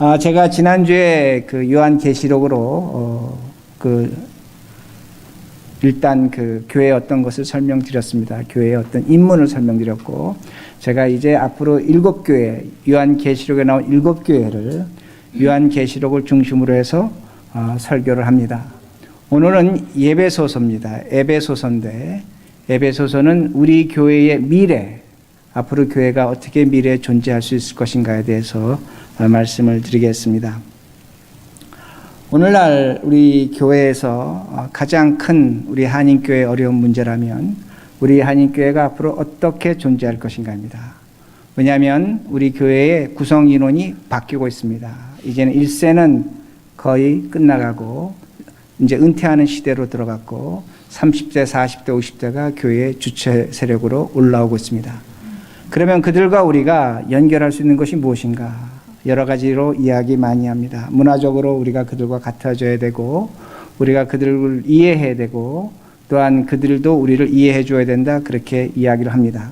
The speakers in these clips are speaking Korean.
아, 제가 지난주에 그 요한 계시록으로 어, 그 일단 그 교회의 어떤 것을 설명드렸습니다. 교회의 어떤 인문을 설명드렸고 제가 이제 앞으로 일곱 교회 요한 계시록에 나온 일곱 교회를 요한 계시록을 중심으로 해서 어, 설교를 합니다. 오늘은 예배소서입니다. 에베소서인데 에베소서는 우리 교회의 미래 앞으로 교회가 어떻게 미래에 존재할 수 있을 것인가에 대해서 어, 말씀을 드리겠습니다. 오늘날 우리 교회에서 어, 가장 큰 우리 한인교회의 어려운 문제라면 우리 한인교회가 앞으로 어떻게 존재할 것인가입니다. 왜냐하면 우리 교회의 구성 인원이 바뀌고 있습니다. 이제는 1세는 거의 끝나가고 이제 은퇴하는 시대로 들어갔고 30대, 40대, 50대가 교회의 주체 세력으로 올라오고 있습니다. 그러면 그들과 우리가 연결할 수 있는 것이 무엇인가? 여러 가지로 이야기 많이 합니다. 문화적으로 우리가 그들과 같아져야 되고, 우리가 그들을 이해해야 되고, 또한 그들도 우리를 이해해 줘야 된다. 그렇게 이야기를 합니다.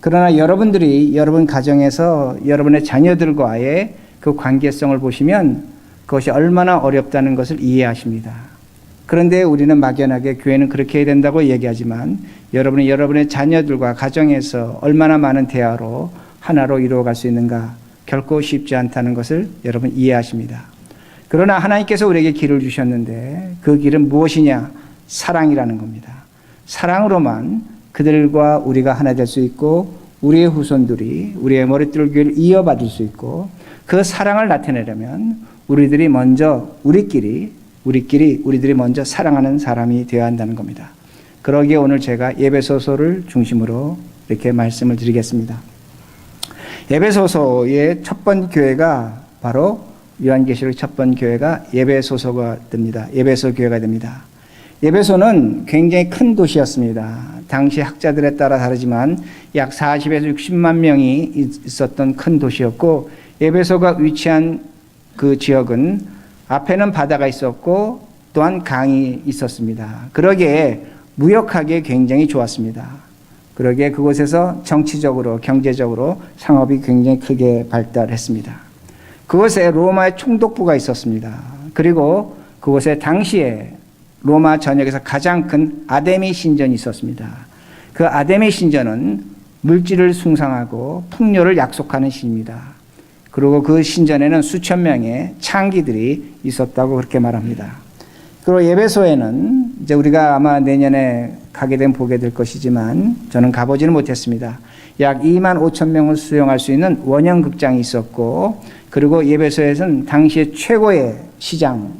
그러나 여러분들이 여러분 가정에서 여러분의 자녀들과의 그 관계성을 보시면 그것이 얼마나 어렵다는 것을 이해하십니다. 그런데 우리는 막연하게 교회는 그렇게 해야 된다고 얘기하지만 여러분이 여러분의 자녀들과 가정에서 얼마나 많은 대화로 하나로 이루어갈 수 있는가 결코 쉽지 않다는 것을 여러분 이해하십니다. 그러나 하나님께서 우리에게 길을 주셨는데 그 길은 무엇이냐? 사랑이라는 겁니다. 사랑으로만 그들과 우리가 하나 될 수 있고 우리의 후손들이 우리의 교회를 이어받을 수 있고 그 사랑을 나타내려면 우리들이 먼저 우리끼리 우리끼리 우리들이 먼저 사랑하는 사람이 되어야 한다는 겁니다. 그러기에 오늘 제가 예배소서를 중심으로 이렇게 말씀을 드리겠습니다. 예배소서의 첫번 교회가 바로 요한계시록 첫번 교회가 예배소서가 됩니다. 예배소 교회가 됩니다. 예배소는 굉장히 큰 도시였습니다. 당시 학자들에 따라 다르지만 약 40에서 60만 명이 있었던 큰 도시였고 예배소가 위치한 그 지역은 앞에는 바다가 있었고 또한 강이 있었습니다. 그러기에 무역하기에 굉장히 좋았습니다. 그러기에 그곳에서 정치적으로 경제적으로 상업이 굉장히 크게 발달했습니다. 그곳에 로마의 총독부가 있었습니다. 그리고 그곳에 당시에 로마 전역에서 가장 큰 아데미 신전이 있었습니다. 그 아데미 신전은 물질을 숭상하고 풍요를 약속하는 신입니다. 그리고 그 신전에는 수천 명의 창기들이 있었다고 그렇게 말합니다. 그리고 예배소에는 이제 우리가 아마 내년에 가게 된 보게 될 것이지만 저는 가보지는 못했습니다. 약 2만 5천 명을 수용할 수 있는 원형 극장이 있었고 그리고 예배소에서는 당시의 최고의 시장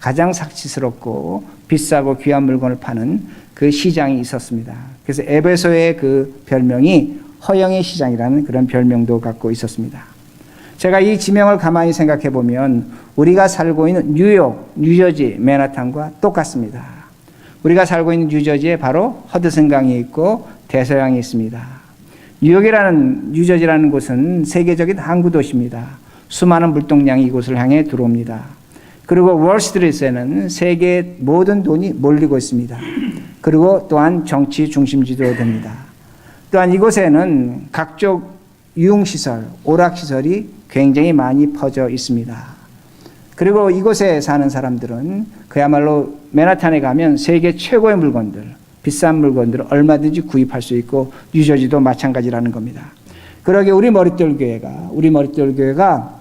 가장 사치스럽고 비싸고 귀한 물건을 파는 그 시장이 있었습니다. 그래서 에베소의 그 별명이 허영의 시장이라는 그런 별명도 갖고 있었습니다. 제가 이 지명을 가만히 생각해 보면 우리가 살고 있는 뉴욕, 뉴저지, 맨하탄과 똑같습니다. 우리가 살고 있는 뉴저지에 바로 허드슨강이 있고 대서양이 있습니다. 뉴욕이라는 뉴저지라는 곳은 세계적인 항구 도시입니다. 수많은 물동량이 이곳을 향해 들어옵니다. 그리고 월스트리트에는 세계 모든 돈이 몰리고 있습니다. 그리고 또한 정치 중심지도 됩니다. 또한 이곳에는 각종 유흥시설, 오락시설이 굉장히 많이 퍼져 있습니다. 그리고 이곳에 사는 사람들은 그야말로 맨하탄에 가면 세계 최고의 물건들, 비싼 물건들을 얼마든지 구입할 수 있고 뉴저지도 마찬가지라는 겁니다. 그러게 우리 머릿돌 교회가 우리 머릿돌 교회가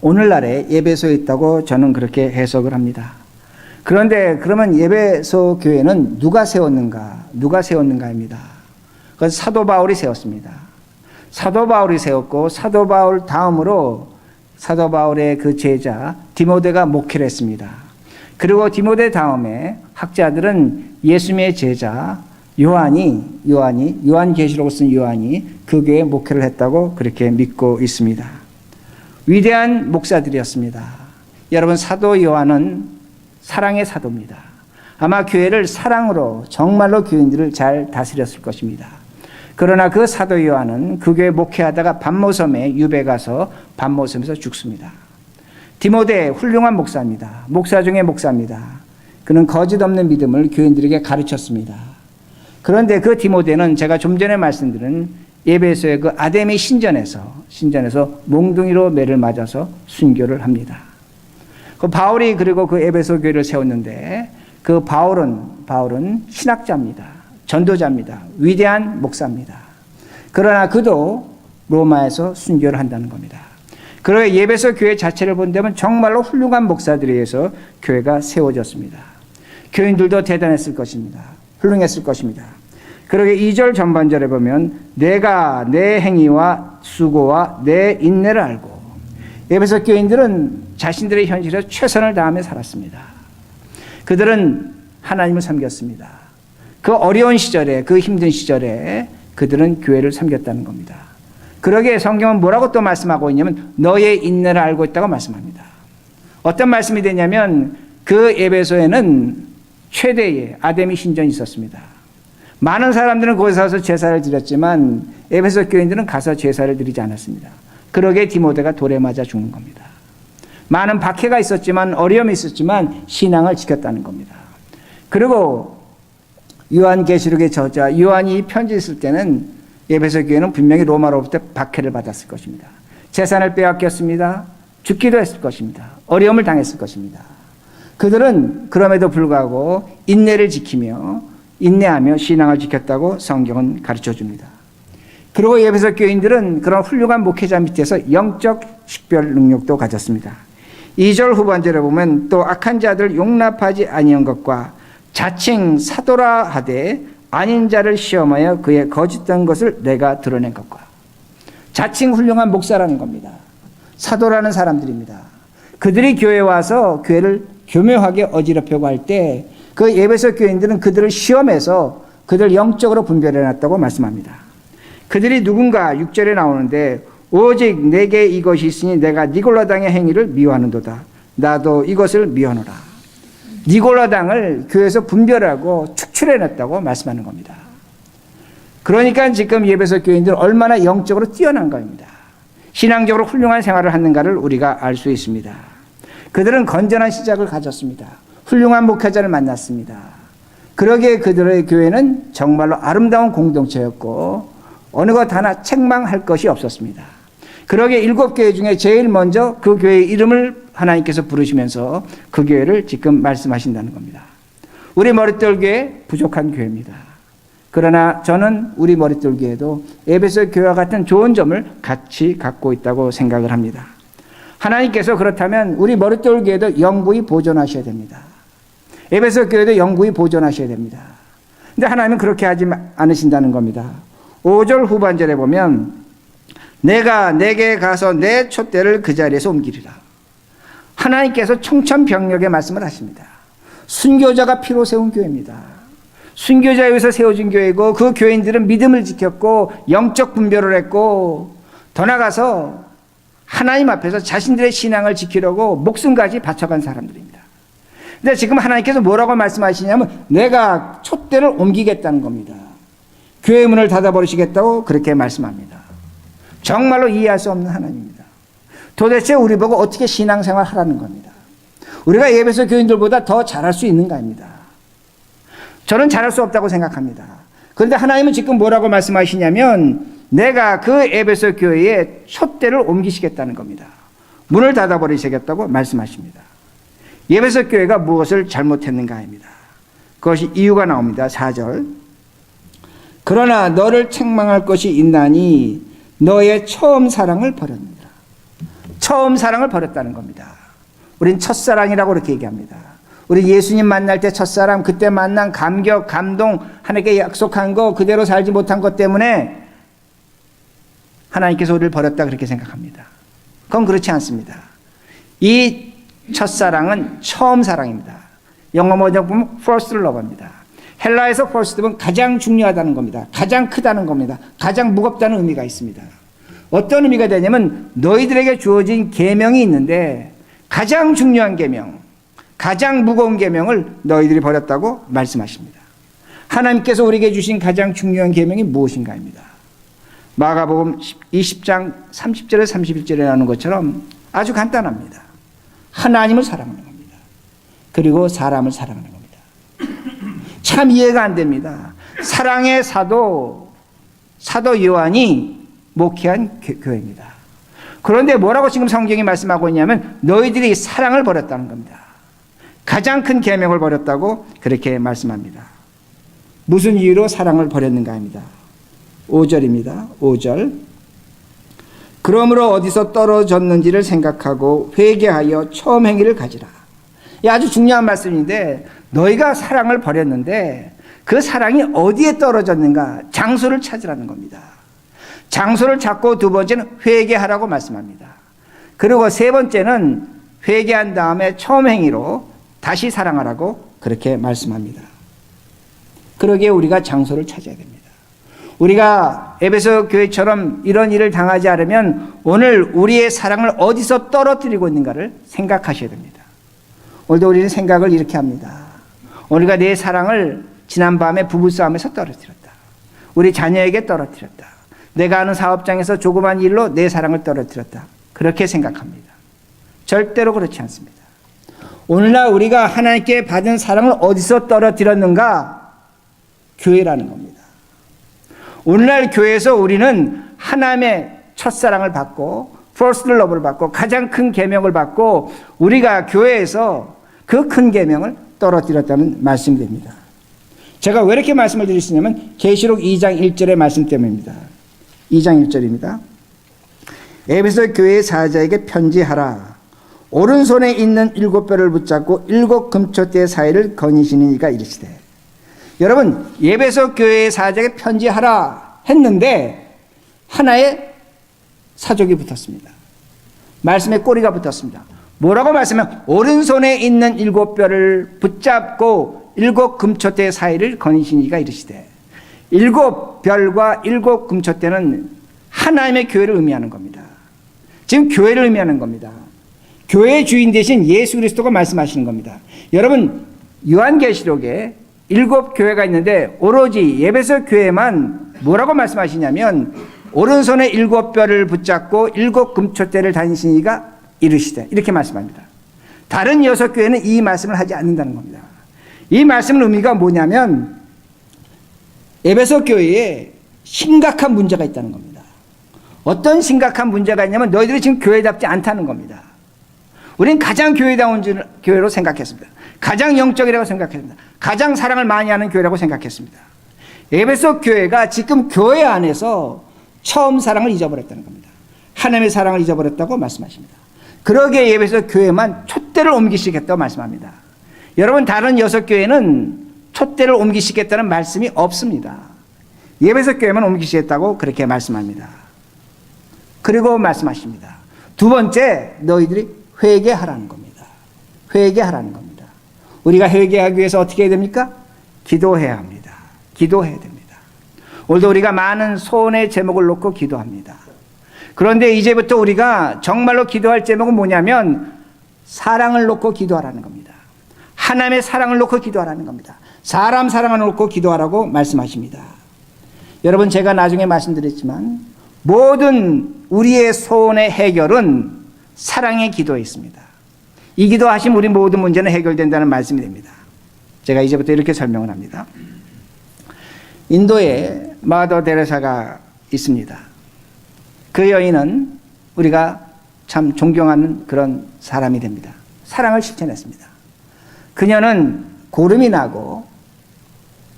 오늘날에 예배소에 있다고 저는 그렇게 해석을 합니다. 그런데 그러면 예배소 교회는 누가 세웠는가? 누가 세웠는가입니다. 그건 사도 바울이 세웠습니다. 사도 바울이 세웠고 사도 바울 다음으로 사도 바울의 그 제자 디모데가 목회를 했습니다. 그리고 디모데 다음에 학자들은 예수님의 제자 요한이 요한이 요한계시록을 쓴 요한이 그 교회 목회를 했다고 그렇게 믿고 있습니다. 위대한 목사들이었습니다. 여러분 사도 요한은 사랑의 사도입니다. 아마 교회를 사랑으로 정말로 교인들을 잘 다스렸을 것입니다. 그러나 그 사도 요한은 그 교회 목회하다가 반모섬에 유배 가서 반모섬에서 죽습니다. 디모데 훌륭한 목사입니다. 목사 중에 목사입니다. 그는 거짓 없는 믿음을 교인들에게 가르쳤습니다. 그런데 그 디모데는 제가 좀 전에 말씀드린 예배소의 그 아담의 신전에서 신전에서 몽둥이로 매를 맞아서 순교를 합니다. 그 바울이 그리고 그 에베소 교회를 세웠는데 그 바울은 바울은 신학자입니다. 전도자입니다. 위대한 목사입니다. 그러나 그도 로마에서 순교를 한다는 겁니다. 그러게 예배소 교회 자체를 본다면 정말로 훌륭한 목사들에 의해서 교회가 세워졌습니다. 교인들도 대단했을 것입니다. 훌륭했을 것입니다. 그러게 2절 전반절에 보면 내가 내 행위와 수고와 내 인내를 알고 예배소 교인들은 자신들의 현실에 최선을 다하며 살았습니다. 그들은 하나님을 섬겼습니다. 그 어려운 시절에 그 힘든 시절에 그들은 교회를 섬겼다는 겁니다. 그러기에 성경은 뭐라고 또 말씀하고 있냐면 너의 인내를 알고 있다고 말씀합니다. 어떤 말씀이 되냐면 그 에베소에는 최대의 아데미 신전이 있었습니다. 많은 사람들은 거기서 가서 제사를 드렸지만 에베소 교인들은 가서 제사를 드리지 않았습니다. 그러게 디모데가 돌에 맞아 죽는 겁니다. 많은 박해가 있었지만 어려움이 있었지만 신앙을 지켰다는 겁니다. 그리고 요한계시록의 저자 요한이 이 편지 쓸 때는 예배소 교회는 분명히 로마로부터 박해를 받았을 것입니다. 재산을 빼앗겼습니다. 죽기도 했을 것입니다. 어려움을 당했을 것입니다. 그들은 그럼에도 불구하고 인내를 지키며 인내하며 신앙을 지켰다고 성경은 가르쳐 줍니다. 그리고 예배소 교인들은 그런 훌륭한 목회자 밑에서 영적 식별 능력도 가졌습니다. 2절 후반절에 보면 또 악한 자들 용납하지 아니한 것과 자칭 사도라 하되 아닌 자를 시험하여 그의 거짓된 것을 내가 드러낸 것과 자칭 훌륭한 목사라는 겁니다. 사도라는 사람들입니다. 그들이 교회에 와서 교회를 교묘하게 어지럽혀고 할 때 그 예배소 교인들은 그들을 시험해서 그들 영적으로 분별해 놨다고 말씀합니다. 그들이 누군가 6절에 나오는데 오직 내게 이것이 있으니 내가 니골라당의 행위를 미워하는도다. 나도 이것을 미워하노라. 니골라당을 교회에서 분별하고 축출해 놨다고 말씀하는 겁니다. 그러니까 지금 예배소 교인들은 얼마나 영적으로 뛰어난 겁니다. 신앙적으로 훌륭한 생활을 하는가를 우리가 알 수 있습니다. 그들은 건전한 시작을 가졌습니다. 훌륭한 목회자를 만났습니다. 그러기에 그들의 교회는 정말로 아름다운 공동체였고 어느 것 하나 책망할 것이 없었습니다. 그러기에 일곱 교회 중에 제일 먼저 그 교회의 이름을 하나님께서 부르시면서 그 교회를 지금 말씀하신다는 겁니다. 우리 머릿돌 교회 부족한 교회입니다. 그러나 저는 우리 머릿돌 교회도 에베소 교회와 같은 좋은 점을 같이 갖고 있다고 생각을 합니다. 하나님께서 그렇다면 우리 머릿돌 교회도 영구히 보존하셔야 됩니다. 에베소 교회도 영구히 보존하셔야 됩니다. 근데 하나님은 그렇게 하지 않으신다는 겁니다. 5절 후반절에 보면 내가 내게 가서 내 촛대를 그 자리에서 옮기리라. 하나님께서 청천벽력의 말씀을 하십니다. 순교자가 피로 세운 교회입니다. 순교자에 의해서 세워진 교회고 그 교인들은 믿음을 지켰고 영적 분별을 했고 더 나가서 하나님 앞에서 자신들의 신앙을 지키려고 목숨까지 바쳐간 사람들입니다. 근데 지금 하나님께서 뭐라고 말씀하시냐면 내가 촛대를 옮기겠다는 겁니다. 교회 문을 닫아버리시겠다고 그렇게 말씀합니다. 정말로 이해할 수 없는 하나님입니다. 도대체 우리 보고 어떻게 신앙생활 하라는 겁니다. 우리가 예배소 교인들보다 더 잘할 수 있는가 입니다. 저는 잘할 수 없다고 생각합니다. 그런데 하나님은 지금 뭐라고 말씀하시냐면 내가 그 에베소 교회에 촛대를 옮기시겠다는 겁니다. 문을 닫아버리시겠다고 말씀하십니다. 예배소 교회가 무엇을 잘못했는가입니다. 그것이 이유가 나옵니다. 4절. 그러나 너를 책망할 것이 있나니 너의 처음 사랑을 버렸느니라. 처음 사랑을 버렸다는 겁니다. 우린 첫사랑이라고 그렇게 얘기합니다. 우리 예수님 만날 때 첫사랑, 그때 만난 감격, 감동, 하나님께 약속한 거 그대로 살지 못한 것 때문에 하나님께서 우리를 버렸다 그렇게 생각합니다. 그건 그렇지 않습니다. 이 첫사랑은 처음 사랑입니다. 영어 번역 보면 first love입니다. 헬라에서 love는 가장 중요하다는 겁니다. 가장 크다는 겁니다. 가장 무겁다는 의미가 있습니다. 어떤 의미가 되냐면 너희들에게 주어진 계명이 있는데 가장 중요한 계명, 가장 무거운 계명을 너희들이 버렸다고 말씀하십니다. 하나님께서 우리에게 주신 가장 중요한 계명이 무엇인가입니다. 마가복음 20장 30절에 31절에 나오는 것처럼 아주 간단합니다. 하나님을 사랑하는 겁니다. 그리고 사람을 사랑하는 겁니다. 참 이해가 안 됩니다. 사랑의 사도 사도 요한이 목회한 교- 교회입니다. 그런데 뭐라고 지금 성경이 말씀하고 있냐면 너희들이 사랑을 버렸다는 겁니다. 가장 큰 계명을 버렸다고 그렇게 말씀합니다. 무슨 이유로 사랑을 버렸는가 합니다. 5절입니다. 5절. 그러므로 어디서 떨어졌는지를 생각하고 회개하여 처음 행위를 가지라. 이 아주 중요한 말씀인데 너희가 사랑을 버렸는데 그 사랑이 어디에 떨어졌는가 장소를 찾으라는 겁니다. 장소를 찾고 두 번째는 회개하라고 말씀합니다. 그리고 세 번째는 회개한 다음에 처음 행위로 다시 사랑하라고 그렇게 말씀합니다. 그러기에 우리가 장소를 찾아야 됩니다. 우리가 에베소 교회처럼 이런 일을 당하지 않으면 오늘 우리의 사랑을 어디서 떨어뜨리고 있는가를 생각하셔야 됩니다. 오늘도 우리는 생각을 이렇게 합니다. 우리가 내 사랑을 지난밤에 부부싸움에서 떨어뜨렸다. 우리 자녀에게 떨어뜨렸다. 내가 하는 사업장에서 조그만 일로 내 사랑을 떨어뜨렸다. 그렇게 생각합니다. 절대로 그렇지 않습니다. 오늘날 우리가 하나님께 받은 사랑을 어디서 떨어뜨렸는가? 교회라는 겁니다. 오늘날 교회에서 우리는 하나님의 첫사랑을 받고 first love를 받고 가장 큰 계명을 받고 우리가 교회에서 그 큰 계명을 떨어뜨렸다는 말씀이 됩니다. 제가 왜 이렇게 말씀을 드리시냐면 계시록 2장 1절의 말씀 때문입니다. 2장 1절입니다. 에베소 교회 사자에게 편지하라. 오른손에 있는 일곱 뼈를 붙잡고 일곱 금초대 사이를 거니시는 이가 이르시되 여러분 예배소 교회 사자에게 편지하라 했는데 하나의 사족이 붙었습니다. 말씀에 꼬리가 붙었습니다. 뭐라고 말씀하면 오른손에 있는 일곱 뼈를 붙잡고 일곱 금초대 사이를 거니시니가 이르시되 일곱 별과 일곱 금초대는 하나님의 교회를 의미하는 겁니다. 지금 교회를 의미하는 겁니다. 교회의 주인 대신 예수 그리스도가 말씀하시는 겁니다. 여러분 요한계시록에 일곱 교회가 있는데 오로지 예배소 교회만 뭐라고 말씀하시냐면 오른손에 일곱 뼈를 붙잡고 일곱 금초대를 다니시니가 이르시되 이렇게 말씀합니다. 다른 여섯 교회는 이 말씀을 하지 않는다는 겁니다. 이 말씀 의미가 뭐냐면 에베소 교회에 심각한 문제가 있다는 겁니다. 어떤 심각한 문제가 있냐면 너희들이 지금 교회답지 않다는 겁니다. 우리는 가장 교회다운 줄- 교회로 생각했습니다. 가장 영적이라고 생각했습니다. 가장 사랑을 많이 하는 교회라고 생각했습니다. 에베소 교회가 지금 교회 안에서 처음 사랑을 잊어버렸다는 겁니다. 하나님의 사랑을 잊어버렸다고 말씀하십니다. 그러기에 에베소 교회만 촛대를 옮기시겠다고 말씀합니다. 여러분 다른 여섯 교회는 촛대를 옮기시겠다는 말씀이 없습니다. 예배석 교회만 옮기시겠다고 그렇게 말씀합니다. 그리고 말씀하십니다. 두 번째 너희들이 회개하라는 겁니다. 회개하라는 겁니다. 우리가 회개하기 위해서 어떻게 해야 됩니까? 기도해야 합니다. 기도해야 됩니다. 오늘도 우리가 많은 소원의 제목을 놓고 기도합니다. 그런데 이제부터 우리가 정말로 기도할 제목은 뭐냐면 사랑을 놓고 기도하라는 겁니다. 하나님의 사랑을 놓고 기도하라는 겁니다. 사람 사랑을 놓고 기도하라고 말씀하십니다. 여러분 제가 나중에 말씀드렸지만 모든 우리의 소원의 해결은 사랑의 기도에 있습니다. 이 기도하시면 우리 모든 문제는 해결된다는 말씀이 됩니다. 제가 이제부터 이렇게 설명을 합니다. 인도에 마더 데레사가 있습니다. 그 여인은 우리가 참 존경하는 그런 사람이 됩니다. 사랑을 실천했습니다. 그녀는 고름이 나고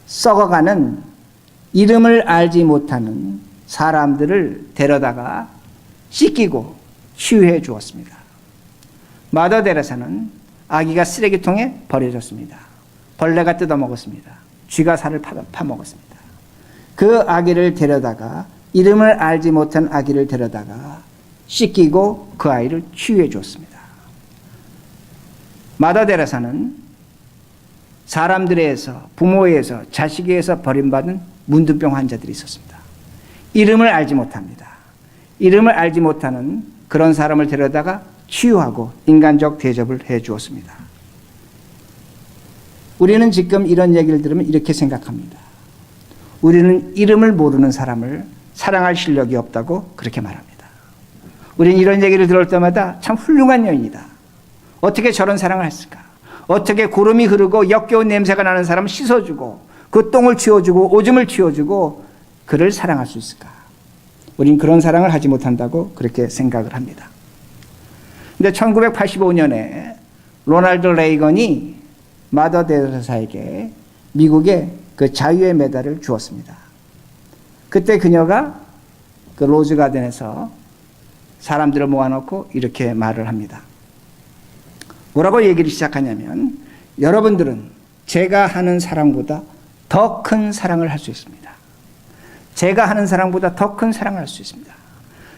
썩어가는 이름을 알지 못하는 사람들을 데려다가 씻기고 치유해 주었습니다. 마더 데레사는 아기가 쓰레기통에 버려졌습니다. 벌레가 뜯어먹었습니다. 쥐가 살을 파- 파먹었습니다. 그 아기를 데려다가 이름을 알지 못한 아기를 데려다가 씻기고 그 아이를 치유해 주었습니다. 마더 데레사는 사람들에서 부모에서 자식에서 버림받은 문둥병 환자들이 있었습니다. 이름을 알지 못합니다. 이름을 알지 못하는 그런 사람을 데려다가 치유하고 인간적 대접을 해 주었습니다. 우리는 지금 이런 얘기를 들으면 이렇게 생각합니다. 우리는 이름을 모르는 사람을 사랑할 실력이 없다고 그렇게 말합니다. 우리는 이런 얘기를 들을 때마다 참 훌륭한 여인이다. 어떻게 저런 사랑을 했을까? 어떻게 구름이 흐르고 역겨운 냄새가 나는 사람을 씻어주고 그 똥을 치워주고 오줌을 치워주고 그를 사랑할 수 있을까? 우린 그런 사랑을 하지 못한다고 그렇게 생각을 합니다. 근데 1985년에 로널드 레이건이 마더 데레사에게 미국의 그 자유의 메달을 주었습니다. 그때 그녀가 그 로즈 가든에서 사람들을 모아놓고 이렇게 말을 합니다. 뭐라고 얘기를 시작하냐면 여러분들은 제가 하는 사랑보다 더 큰 사랑을 할 수 있습니다. 제가 하는 사랑보다 더 큰 사랑을 할 수 있습니다.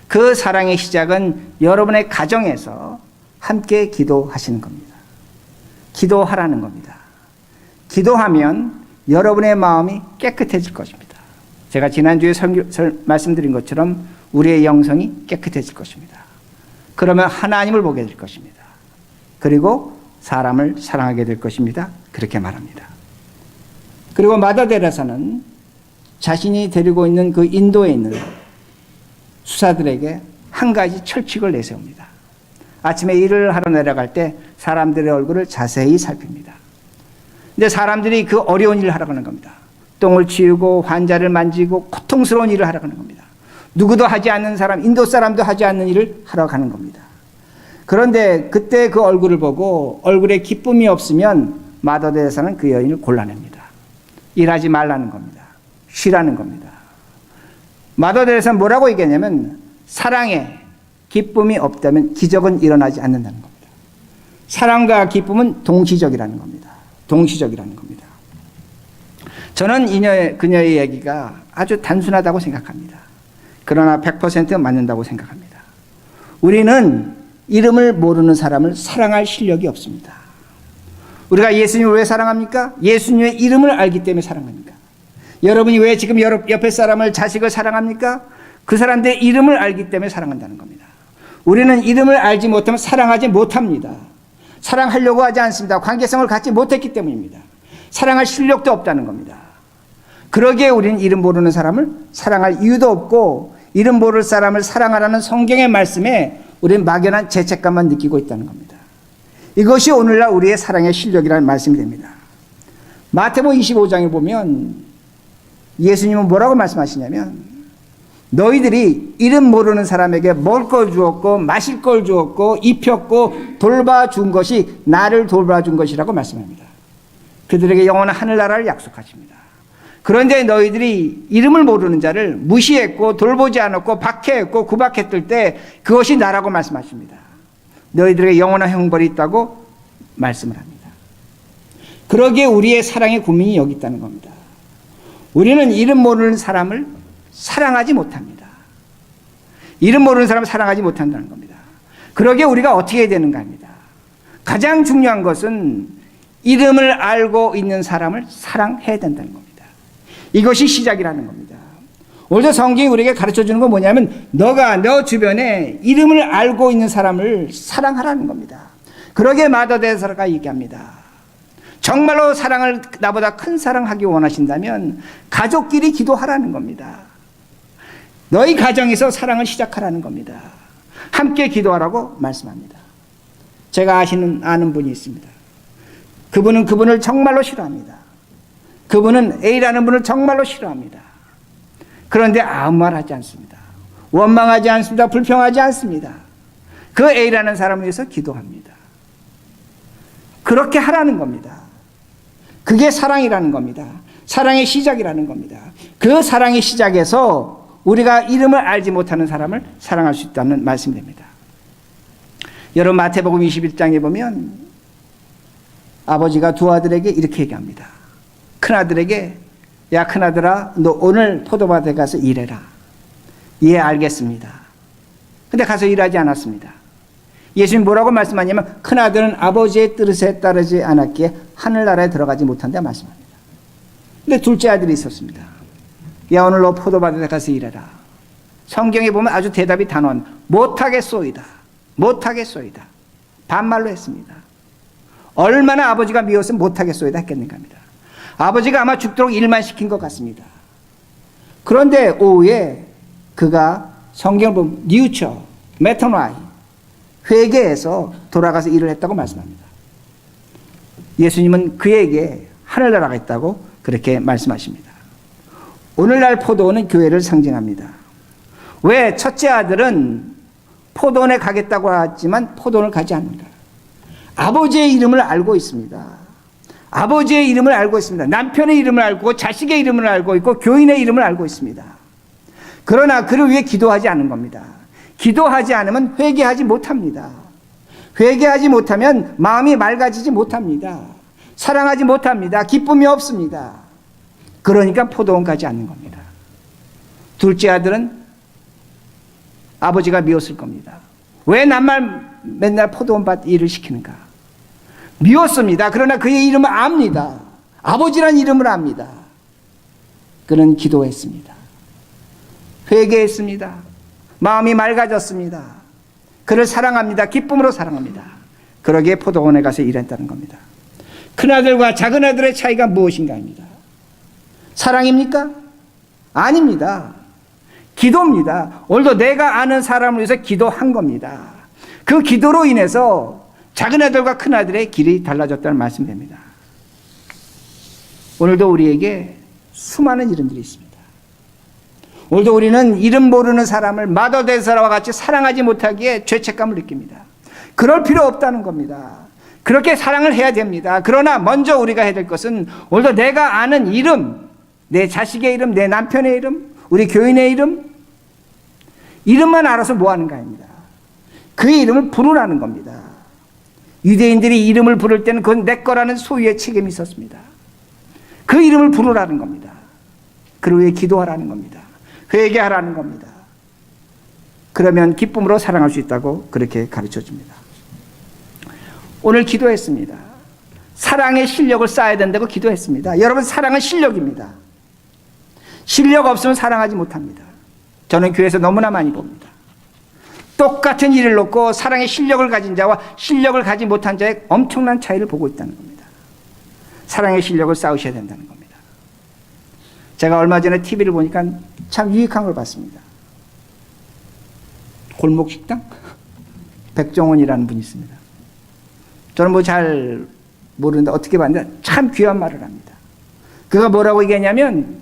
그 사랑의 시작은 여러분의 가정에서 함께 기도하시는 겁니다. 기도하라는 겁니다. 기도하면 여러분의 마음이 깨끗해질 것입니다. 제가 지난주에 설교, 설, 말씀드린 것처럼 우리의 영성이 깨끗해질 것입니다. 그러면 하나님을 보게 될 것입니다. 그리고 사람을 사랑하게 될 것입니다. 그렇게 말합니다. 그리고 마다데라사는 자신이 데리고 있는 그 인도에 있는 수사들에게 한 가지 철칙을 내세웁니다. 아침에 일을 하러 내려갈 때 사람들의 얼굴을 자세히 살핍니다. 근데 사람들이 그 어려운 일을 하러 가는 겁니다. 똥을 치우고 환자를 만지고 고통스러운 일을 하러 가는 겁니다. 누구도 하지 않는 사람, 인도 사람도 하지 않는 일을 하러 가는 겁니다. 그런데 그때 그 얼굴을 보고 얼굴에 기쁨이 없으면 마더데에서는 그 여인을 골라냅니다. 일하지 말라는 겁니다. 쉬라는 겁니다. 마더데에서는 뭐라고 얘기하냐면 사랑에 기쁨이 없다면 기적은 일어나지 않는다는 겁니다. 사랑과 기쁨은 동시적이라는 겁니다. 동시적이라는 겁니다. 저는 이녀의, 그녀의 얘기가 아주 단순하다고 생각합니다. 그러나 100% 맞는다고 생각합니다. 우리는 이름을 모르는 사람을 사랑할 실력이 없습니다. 우리가 예수님을 왜 사랑합니까? 예수님의 이름을 알기 때문에 사랑합니다. 여러분이 왜 지금 옆에 사람을 자식을 사랑합니까? 그 사람들의 이름을 알기 때문에 사랑한다는 겁니다. 우리는 이름을 알지 못하면 사랑하지 못합니다. 사랑하려고 하지 않습니다. 관계성을 갖지 못했기 때문입니다. 사랑할 실력도 없다는 겁니다. 그러기에 우리는 이름 모르는 사람을 사랑할 이유도 없고 이름 모를 사람을 사랑하라는 성경의 말씀에 우리는 막연한 죄책감만 느끼고 있다는 겁니다. 이것이 오늘날 우리의 사랑의 실력이라는 말씀이 됩니다. 마태복음 25장에 보면 예수님은 뭐라고 말씀하시냐면 너희들이 이름 모르는 사람에게 먹을 걸 주었고 마실 걸 주었고 입혔고 돌봐준 것이 나를 돌봐준 것이라고 말씀합니다. 그들에게 영원한 하늘나라를 약속하십니다. 그런데 너희들이 이름을 모르는 자를 무시했고 돌보지 않았고 박해했고 구박했을 때 그것이 나라고 말씀하십니다. 너희들에게 영원한 형벌이 있다고 말씀을 합니다. 그러기에 우리의 사랑의 고민이 여기 있다는 겁니다. 우리는 이름 모르는 사람을 사랑하지 못합니다. 이름 모르는 사람을 사랑하지 못한다는 겁니다. 그러기에 우리가 어떻게 해야 되는가 합니다. 가장 중요한 것은 이름을 알고 있는 사람을 사랑해야 된다는 겁니다. 이것이 시작이라는 겁니다. 오늘 성경이 우리에게 가르쳐 주는 건 뭐냐면 너가 너 주변에 이름을 알고 있는 사람을 사랑하라는 겁니다. 그러게 마더데서가 얘기합니다. 정말로 사랑을 나보다 큰 사랑하기 원하신다면 가족끼리 기도하라는 겁니다. 너희 가정에서 사랑을 시작하라는 겁니다. 함께 기도하라고 말씀합니다. 제가 아시는 아는 분이 있습니다. 그분은 그분을 정말로 싫어합니다. 그분은 A라는 분을 정말로 싫어합니다. 그런데 아무 말 하지 않습니다. 원망하지 않습니다. 불평하지 않습니다. 그 A라는 사람을 위해서 기도합니다. 그렇게 하라는 겁니다. 그게 사랑이라는 겁니다. 사랑의 시작이라는 겁니다. 그 사랑의 시작에서 우리가 이름을 알지 못하는 사람을 사랑할 수 있다는 말씀이 됩니다. 여러분 마태복음 21장에 보면 아버지가 두 아들에게 이렇게 얘기합니다. 큰 아들에게 야 큰 아들아 너 오늘 포도밭에 가서 일해라. 예 알겠습니다. 근데 가서 일하지 않았습니다. 예수님 뭐라고 말씀하냐면 큰 아들은 아버지의 뜻에 따르지 않았기에 하늘나라에 들어가지 못한다 말씀합니다. 근데 둘째 아들이 있었습니다. 야 오늘 너 포도밭에 가서 일해라. 성경에 보면 아주 대답이 단언 못하겠소이다. 못하겠소이다. 반말로 했습니다. 얼마나 아버지가 미웠으면 못하겠소이다 했겠는가 합니다. 아버지가 아마 죽도록 일만 시킨 것 같습니다. 그런데 오후에 그가 성경을 보면 니우처, 메터나이, 회개해서 돌아가서 일을 했다고 말씀합니다. 예수님은 그에게 하늘나라가 있다고 그렇게 말씀하십니다. 오늘날 포도원은 교회를 상징합니다. 왜 첫째 아들은 포도원에 가겠다고 하지만 포도원을 가지 않는가? 아버지의 이름을 알고 있습니다. 아버지의 이름을 알고 있습니다. 남편의 이름을 알고 자식의 이름을 알고 있고 교인의 이름을 알고 있습니다. 그러나 그를 위해 기도하지 않은 겁니다. 기도하지 않으면 회개하지 못합니다. 회개하지 못하면 마음이 맑아지지 못합니다. 사랑하지 못합니다. 기쁨이 없습니다. 그러니까 포도원 가지 않는 겁니다. 둘째 아들은 아버지가 미웠을 겁니다. 왜 남만 맨날 포도원 밭 일을 시키는가? 미웠습니다. 그러나 그의 이름을 압니다. 아버지란 이름을 압니다. 그는 기도했습니다. 회개했습니다. 마음이 맑아졌습니다. 그를 사랑합니다. 기쁨으로 사랑합니다. 그러기에 포도원에 가서 일했다는 겁니다. 큰아들과 작은아들의 차이가 무엇인가입니다. 사랑입니까? 아닙니다. 기도입니다. 오늘도 내가 아는 사람을 위해서 기도한 겁니다. 그 기도로 인해서 작은 아들과 큰 아들의 길이 달라졌다는 말씀됩니다. 오늘도 우리에게 수많은 이름들이 있습니다. 오늘도 우리는 이름 모르는 사람을 마더데사라와 같이 사랑하지 못하기에 죄책감을 느낍니다. 그럴 필요 없다는 겁니다. 그렇게 사랑을 해야 됩니다. 그러나 먼저 우리가 해야 될 것은 오늘도 내가 아는 이름, 내 자식의 이름, 내 남편의 이름, 우리 교인의 이름, 이름만 알아서 뭐 하는가 입니다. 그의 이름을 부르라는 겁니다. 유대인들이 이름을 부를 때는 그건 내 거라는 소유의 책임이 있었습니다. 그 이름을 부르라는 겁니다. 그를 위해 기도하라는 겁니다. 회개하라는 겁니다. 그러면 기쁨으로 사랑할 수 있다고 그렇게 가르쳐 줍니다. 오늘 기도했습니다. 사랑의 실력을 쌓아야 된다고 기도했습니다. 여러분, 사랑은 실력입니다. 실력 없으면 사랑하지 못합니다. 저는 교회에서 너무나 많이 봅니다. 똑같은 일을 놓고 사랑의 실력을 가진 자와 실력을 가지 못한 자의 엄청난 차이를 보고 있다는 겁니다. 사랑의 실력을 쌓으셔야 된다는 겁니다. 제가 얼마 전에 TV를 보니까 참 유익한 걸 봤습니다. 골목 식당? 백종원이라는 분이 있습니다. 저는 뭐 잘 모르는데 어떻게 봤는데 참 귀한 말을 합니다. 그가 뭐라고 얘기했냐면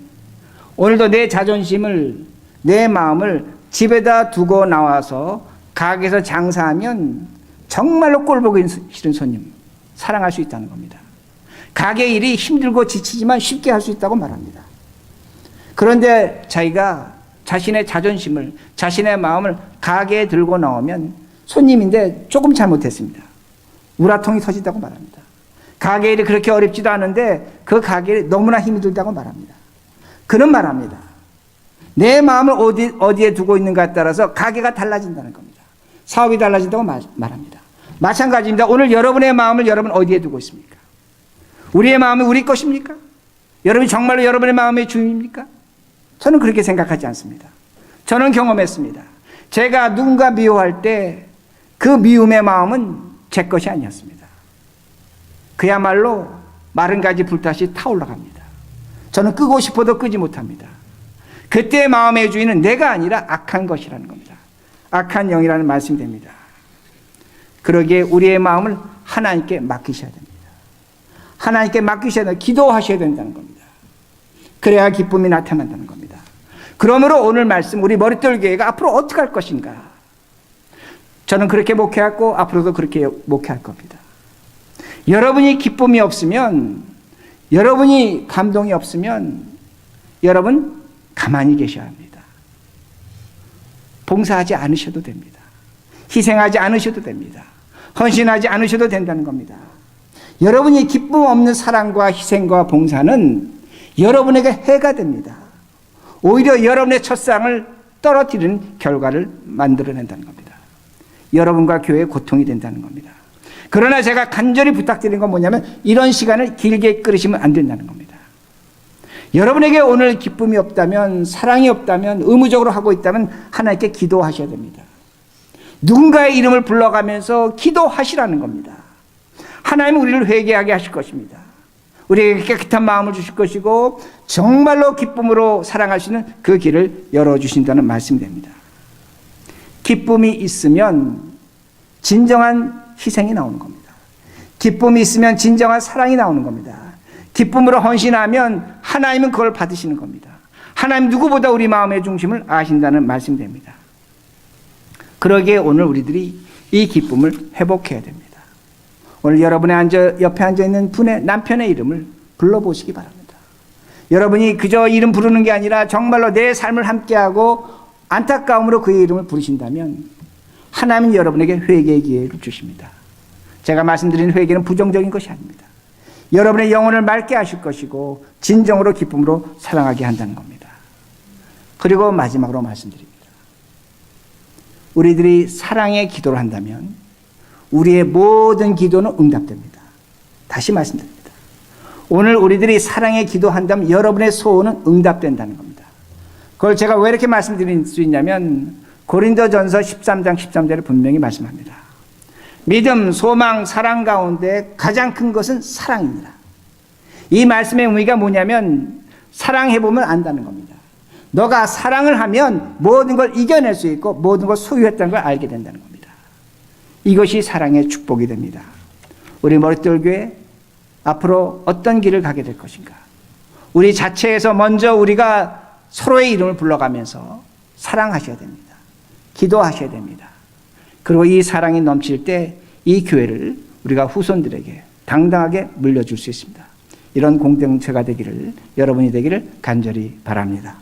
오늘도 내 자존심을 내 마음을 집에다 두고 나와서 가게에서 장사하면 정말로 꼴 보기 싫은 손님 사랑할 수 있다는 겁니다. 가게 일이 힘들고 지치지만 쉽게 할 수 있다고 말합니다. 그런데 자기가 자신의 자존심을 자신의 마음을 가게에 들고 나오면 손님인데 조금 잘못했습니다. 우라통이 터진다고 말합니다. 가게 일이 그렇게 어렵지도 않은데 그 가게 일이 너무나 힘이 들다고 말합니다. 그는 말합니다. 내 마음을 어디, 어디에 두고 있는가에 따라서 가게가 달라진다는 겁니다. 사업이 달라진다고 말, 말합니다. 마찬가지입니다. 오늘 여러분의 마음을 여러분 어디에 두고 있습니까? 우리의 마음이 우리 것입니까? 여러분이 정말로 여러분의 마음의 주인입니까? 저는 그렇게 생각하지 않습니다. 저는 경험했습니다. 제가 누군가 미워할 때 그 미움의 마음은 제 것이 아니었습니다. 그야말로 마른 가지 불타시 타올라갑니다. 저는 끄고 싶어도 끄지 못합니다. 그때 마음의 주인은 내가 아니라 악한 것이라는 겁니다. 악한 영이라는 말씀이 됩니다. 그러기에 우리의 마음을 하나님께 맡기셔야 됩니다. 하나님께 맡기셔야 된다. 기도하셔야 된다는 겁니다. 그래야 기쁨이 나타난다는 겁니다. 그러므로 오늘 말씀 우리 머릿돌 교회가 앞으로 어떻게 할 것인가? 저는 그렇게 목회하고 앞으로도 그렇게 목회할 겁니다. 여러분이 기쁨이 없으면 여러분이 감동이 없으면 여러분 가만히 계셔야 합니다. 봉사하지 않으셔도 됩니다. 희생하지 않으셔도 됩니다. 헌신하지 않으셔도 된다는 겁니다. 여러분이 기쁨 없는 사랑과 희생과 봉사는 여러분에게 해가 됩니다. 오히려 여러분의 첫상을 떨어뜨리는 결과를 만들어낸다는 겁니다. 여러분과 교회의 고통이 된다는 겁니다. 그러나 제가 간절히 부탁드리는 건 뭐냐면 이런 시간을 길게 끌으시면 안 된다는 겁니다. 여러분에게 오늘 기쁨이 없다면, 사랑이 없다면, 의무적으로 하고 있다면 하나님께 기도하셔야 됩니다. 누군가의 이름을 불러가면서 기도하시라는 겁니다. 하나님은 우리를 회개하게 하실 것입니다. 우리에게 깨끗한 마음을 주실 것이고 정말로 기쁨으로 사랑할 수 있는 그 길을 열어주신다는 말씀이 됩니다. 기쁨이 있으면 진정한 희생이 나오는 겁니다. 기쁨이 있으면 진정한 사랑이 나오는 겁니다. 기쁨으로 헌신하면 하나님은 그걸 받으시는 겁니다. 하나님 누구보다 우리 마음의 중심을 아신다는 말씀이 됩니다. 그러기에 오늘 우리들이 이 기쁨을 회복해야 됩니다. 오늘 여러분의 앉아, 옆에 앉아 있는 분의 남편의 이름을 불러보시기 바랍니다. 여러분이 그저 이름 부르는 게 아니라 정말로 내 삶을 함께하고 안타까움으로 그의 이름을 부르신다면 하나님은 여러분에게 회개의 기회를 주십니다. 제가 말씀드린 회개는 부정적인 것이 아닙니다. 여러분의 영혼을 맑게 하실 것이고 진정으로 기쁨으로 사랑하게 한다는 겁니다. 그리고 마지막으로 말씀드립니다. 우리들이 사랑의 기도를 한다면 우리의 모든 기도는 응답됩니다. 다시 말씀드립니다. 오늘 우리들이 사랑의 기도한다면 여러분의 소원은 응답된다는 겁니다. 그걸 제가 왜 이렇게 말씀드릴 수 있냐면 고린도전서 13장 13절에 분명히 말씀합니다. 믿음, 소망, 사랑 가운데 가장 큰 것은 사랑입니다. 이 말씀의 의미가 뭐냐면 사랑해 보면 안다는 겁니다. 너가 사랑을 하면 모든 걸 이겨낼 수 있고 모든 걸 소유했다는 걸 알게 된다는 겁니다. 이것이 사랑의 축복이 됩니다. 우리 머릿돌 교회 앞으로 어떤 길을 가게 될 것인가? 우리 자체에서 먼저 우리가 서로의 이름을 불러가면서 사랑하셔야 됩니다. 기도하셔야 됩니다. 그리고 이 사랑이 넘칠 때 이 교회를 우리가 후손들에게 당당하게 물려줄 수 있습니다. 이런 공동체가 되기를 여러분이 되기를 간절히 바랍니다.